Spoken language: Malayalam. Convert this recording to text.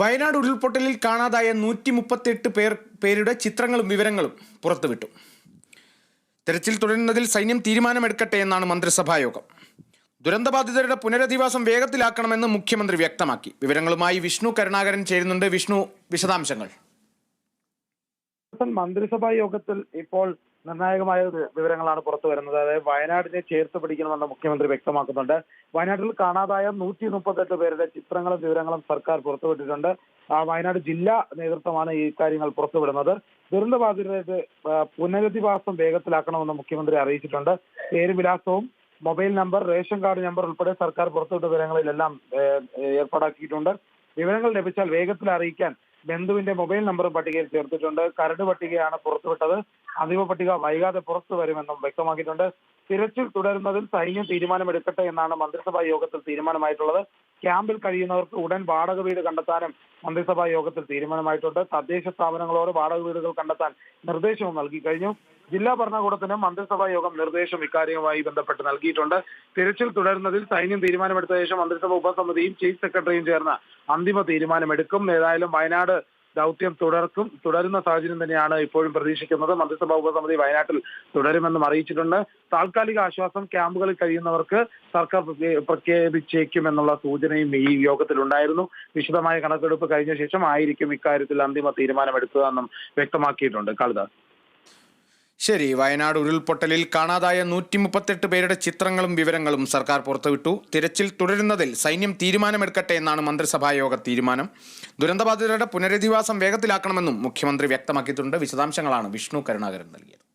വയനാട് ഉരുൾപൊട്ടലിൽ കാണാതായ നൂറ്റി മുപ്പത്തെട്ട് പേർ പേരുടെ ചിത്രങ്ങളും വിവരങ്ങളും പുറത്തുവിട്ടു. തെരച്ചിൽ തുടരുന്നതിൽ സൈന്യം തീരുമാനമെടുക്കട്ടെ എന്നാണ് മന്ത്രിസഭായോഗം. ദുരന്തബാധിതരുടെ പുനരധിവാസം വേഗത്തിലാക്കണമെന്ന് മുഖ്യമന്ത്രി വ്യക്തമാക്കി. വിവരങ്ങളുമായി വിഷ്ണു കരുണാകരൻ ചേരുന്നുണ്ട്. വിഷ്ണു വിശദാംശങ്ങൾ. മന്ത്രിസഭാ യോഗത്തിൽ ഇപ്പോൾ നിർണായകമായ വിവരങ്ങളാണ് പുറത്തു വരുന്നത്. അതായത് വയനാടിനെ ചേർത്ത് പിടിക്കണമെന്ന് മുഖ്യമന്ത്രി വ്യക്തമാക്കുന്നുണ്ട്. വയനാട്ടിൽ കാണാതായ നൂറ്റി മുപ്പത്തെട്ട് പേരുടെ ചിത്രങ്ങളും വിവരങ്ങളും സർക്കാർ പുറത്തുവിട്ടിട്ടുണ്ട്. ആ, വയനാട് ജില്ലാ നേതൃത്വമാണ് ഈ കാര്യങ്ങൾ പുറത്തുവിടുന്നത്. ദുരന്തബാധിതരുടെ പുനരധിവാസം വേഗത്തിലാക്കണമെന്ന് മുഖ്യമന്ത്രി അറിയിച്ചിട്ടുണ്ട്. പേര് വിലാസവും mobile number ration card number ഉൾപ്പെടെ സർക്കാർ പുറത്തുവിട്ട വിവരങ്ങളിലെല്ലാം ഏർപ്പാടാക്കിയിട്ടുണ്ട്. വിവരങ്ങൾ ലഭിച്ചാൽ വേഗത്തിൽ അറിയിക്കാൻ ബന്ധുവിന്റെ മൊബൈൽ നമ്പറും പട്ടികയിൽ ചേർത്തിട്ടുണ്ട്. കരട് പട്ടികയാണ് പുറത്തുവിട്ടത്. അന്തിമ പട്ടിക വൈകാതെ പുറത്തു വരുമെന്നും വ്യക്തമാക്കിയിട്ടുണ്ട്. തിരച്ചിൽ തുടരുന്നതിൽ സൈന്യം തീരുമാനമെടുക്കട്ടെ എന്നാണ് മന്ത്രിസഭാ യോഗത്തിൽ തീരുമാനമായിട്ടുള്ളത്. ക്യാമ്പിൽ കഴിയുന്നവർക്ക് ഉടൻ വാടക വീട് കണ്ടെത്താനും മന്ത്രിസഭാ യോഗത്തിൽ തീരുമാനമായിട്ടുണ്ട്. തദ്ദേശ സ്ഥാപനങ്ങളോട് വാടക വീടുകൾ കണ്ടെത്താൻ നിർദ്ദേശവും നൽകി കഴിഞ്ഞു. ജില്ലാ ഭരണകൂടത്തിനും മന്ത്രിസഭാ യോഗം നിർദ്ദേശം ഇക്കാര്യവുമായി ബന്ധപ്പെട്ട് നൽകിയിട്ടുണ്ട്. തിരച്ചിൽ തുടരുന്നതിൽ സൈന്യം തീരുമാനമെടുത്ത ശേഷം മന്ത്രിസഭാ ഉപസമിതിയും ചീഫ് സെക്രട്ടറിയും ചേർന്ന് അന്തിമ തീരുമാനമെടുക്കും. ഏതായാലും വയനാട് ദൗത്യം തുടർക്കും തുടരുന്ന സാഹചര്യം തന്നെയാണ് ഇപ്പോഴും പ്രതീക്ഷിക്കുന്നത്. മന്ത്രിസഭാ ഉപസമിതി വയനാട്ടിൽ തുടരുമെന്നും അറിയിച്ചിട്ടുണ്ട്. താൽക്കാലിക ആശ്വാസം ക്യാമ്പുകളിൽ കഴിയുന്നവർക്ക് സർക്കാർ പ്രഖ്യാപിച്ചേക്കും പ്രഖ്യാപിച്ചേക്കുമെന്നുള്ള സൂചനയും ഈ യോഗത്തിൽ ഉണ്ടായിരുന്നു വിശദമായ കണക്കെടുപ്പ് കഴിഞ്ഞ ശേഷം ആയിരിക്കും ഇക്കാര്യത്തിൽ അന്തിമ തീരുമാനമെടുക്കുക എന്നും വ്യക്തമാക്കിയിട്ടുണ്ട്. കാളിദാസ്. ശരി വയനാട് ഉരുൾപൊട്ടലിൽ കാണാതായ നൂറ്റി മുപ്പത്തെട്ട് പേരുടെ ചിത്രങ്ങളും വിവരങ്ങളും സർക്കാർ പുറത്തുവിട്ടു. തിരച്ചിൽ തുടരുന്നതിൽ സൈന്യം തീരുമാനമെടുക്കട്ടെ എന്നാണ് മന്ത്രിസഭാ യോഗ തീരുമാനം. ദുരന്തബാധിതരുടെ പുനരധിവാസം വേഗത്തിലാക്കണമെന്നും മുഖ്യമന്ത്രി വ്യക്തമാക്കിയിട്ടുണ്ട്. വിശദാംശങ്ങളാണ് വിഷ്ണു കരുണാകരൻ നൽകിയത്.